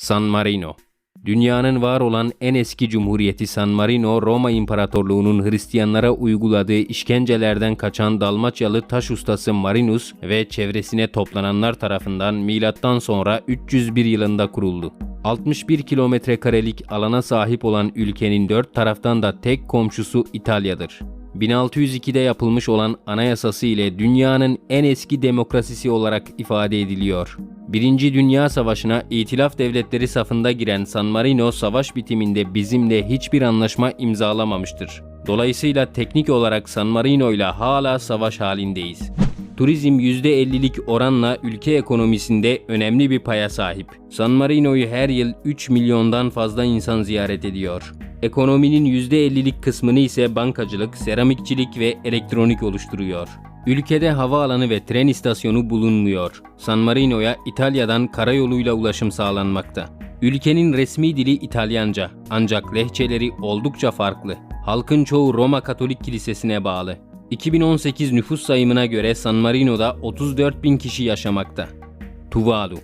San Marino Dünyanın var olan en eski cumhuriyeti San Marino, Roma İmparatorluğu'nun Hristiyanlara uyguladığı işkencelerden kaçan Dalmaçyalı taş ustası Marinus ve çevresine toplananlar tarafından milattan sonra 301 yılında kuruldu. 61 kilometre karelik alana sahip olan ülkenin dört taraftan da tek komşusu İtalya'dır. 1602'de yapılmış olan anayasası ile dünyanın en eski demokrasisi olarak ifade ediliyor. Birinci Dünya Savaşı'na İtilaf devletleri safında giren San Marino savaş bitiminde bizimle hiçbir anlaşma imzalamamıştır. Dolayısıyla teknik olarak San Marino ile hala savaş halindeyiz. Turizm %50'lik oranla ülke ekonomisinde önemli bir paya sahip. San Marino'yu her yıl 3 milyondan fazla insan ziyaret ediyor. Ekonominin %50'lik kısmını ise bankacılık, seramikçilik ve elektronik oluşturuyor. Ülkede havaalanı ve tren istasyonu bulunmuyor. San Marino'ya İtalya'dan karayoluyla ulaşım sağlanmakta. Ülkenin resmi dili İtalyanca ancak lehçeleri oldukça farklı. Halkın çoğu Roma Katolik Kilisesi'ne bağlı. 2018 nüfus sayımına göre San Marino'da 34 bin kişi yaşamakta. Tuvalu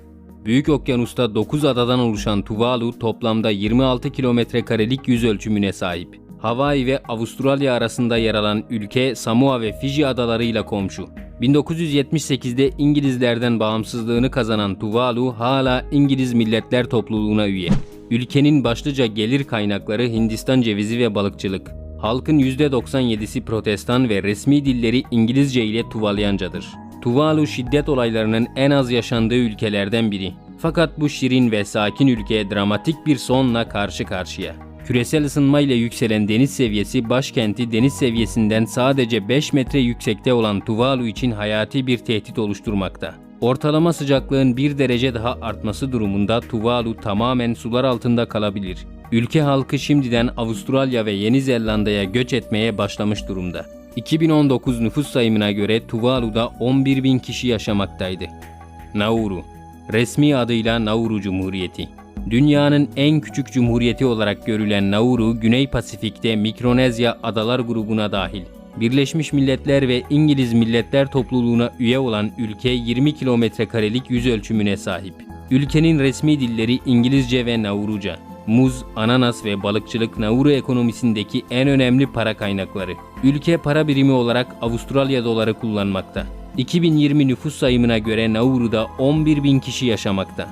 Büyük Okyanus'ta 9 adadan oluşan Tuvalu toplamda 26 kilometre karelik yüz ölçümüne sahip. Hawaii ve Avustralya arasında yer alan ülke Samoa ve Fiji adalarıyla komşu. 1978'de İngilizlerden bağımsızlığını kazanan Tuvalu hala İngiliz Milletler Topluluğuna üye. Ülkenin başlıca gelir kaynakları Hindistan cevizi ve balıkçılık. Halkın %97'si protestan ve resmi dilleri İngilizce ile Tuvalyancadır. Tuvalu şiddet olaylarının en az yaşandığı ülkelerden biri. Fakat bu şirin ve sakin ülke dramatik bir sonla karşı karşıya. Küresel ısınma ile yükselen deniz seviyesi başkenti deniz seviyesinden sadece 5 metre yüksekte olan Tuvalu için hayati bir tehdit oluşturmakta. Ortalama sıcaklığın 1 derece daha artması durumunda Tuvalu tamamen sular altında kalabilir. Ülke halkı şimdiden Avustralya ve Yeni Zelanda'ya göç etmeye başlamış durumda. 2019 nüfus sayımına göre Tuvalu'da 11 bin kişi yaşamaktaydı. Nauru Resmi adıyla Nauru Cumhuriyeti Dünyanın en küçük cumhuriyeti olarak görülen Nauru, Güney Pasifik'te Mikronezya Adalar grubuna dahil. Birleşmiş Milletler ve İngiliz Milletler Topluluğuna üye olan ülke 20 kilometre karelik yüz ölçümüne sahip. Ülkenin resmi dilleri İngilizce ve Nauruca. Muz, ananas ve balıkçılık Nauru ekonomisindeki en önemli para kaynakları. Ülke para birimi olarak Avustralya doları kullanmakta. 2020 nüfus sayımına göre Nauru'da 11 bin kişi yaşamakta.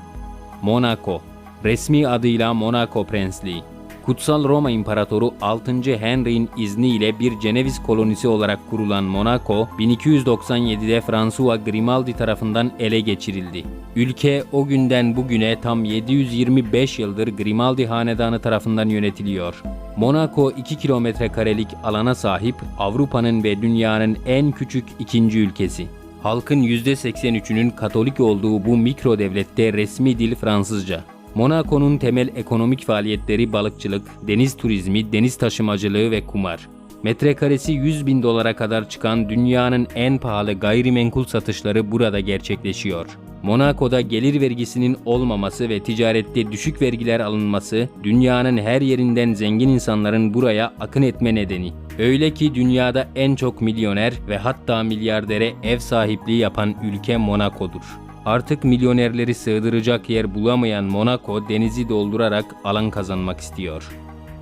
Monaco Resmi adıyla Monaco Prensliği. Kutsal Roma İmparatoru 6. Henry'in izniyle bir Ceneviz kolonisi olarak kurulan Monaco, 1297'de François Grimaldi tarafından ele geçirildi. Ülke o günden bugüne tam 725 yıldır Grimaldi hanedanı tarafından yönetiliyor. Monaco 2 kilometre karelik alana sahip Avrupa'nın ve dünyanın en küçük ikinci ülkesi. Halkın %83'ünün Katolik olduğu bu mikro devlette resmi dil Fransızca. Monaco'nun temel ekonomik faaliyetleri balıkçılık, deniz turizmi, deniz taşımacılığı ve kumar. Metrekaresi 100 bin dolara kadar çıkan dünyanın en pahalı gayrimenkul satışları burada gerçekleşiyor. Monaco'da gelir vergisinin olmaması ve ticarette düşük vergiler alınması dünyanın her yerinden zengin insanların buraya akın etme nedeni. Öyle ki dünyada en çok milyoner ve hatta milyardere ev sahipliği yapan ülke Monaco'dur. Artık milyonerleri sığdıracak yer bulamayan Monaco denizi doldurarak alan kazanmak istiyor.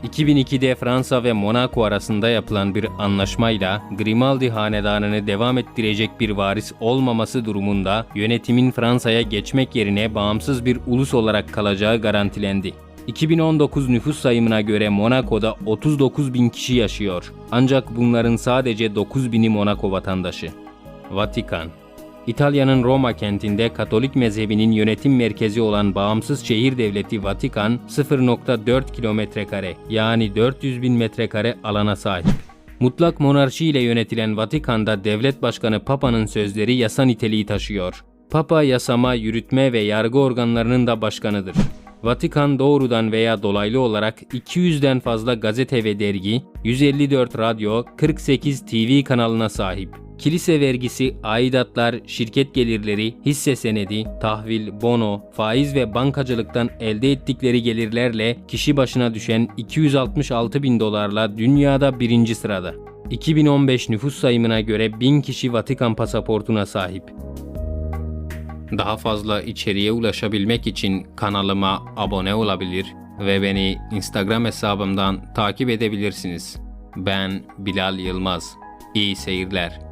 2002'de Fransa ve Monaco arasında yapılan bir anlaşmayla Grimaldi hanedanını devam ettirecek bir varis olmaması durumunda yönetimin Fransa'ya geçmek yerine bağımsız bir ulus olarak kalacağı garantilendi. 2019 nüfus sayımına göre Monaco'da 39 bin kişi yaşıyor. Ancak bunların sadece 9 bini Monaco vatandaşı. Vatikan İtalya'nın Roma kentinde Katolik mezhebinin yönetim merkezi olan bağımsız şehir devleti Vatikan 0.4 kilometre kare yani 400 bin metrekare alana sahip. Mutlak monarşi ile yönetilen Vatikan'da devlet başkanı Papa'nın sözleri yasa niteliği taşıyor. Papa yasama, yürütme ve yargı organlarının da başkanıdır. Vatikan doğrudan veya dolaylı olarak 200'den fazla gazete ve dergi, 154 radyo, 48 TV kanalına sahip. Kilise vergisi, aidatlar, şirket gelirleri, hisse senedi, tahvil, bono, faiz ve bankacılıktan elde ettikleri gelirlerle kişi başına düşen 266 bin dolarla dünyada birinci sırada. 2015 nüfus sayımına göre 1000 kişi Vatikan pasaportuna sahip. Daha fazla içeriğe ulaşabilmek için kanalıma abone olabilir ve beni Instagram hesabımdan takip edebilirsiniz. Ben Bilal Yılmaz. İyi seyirler.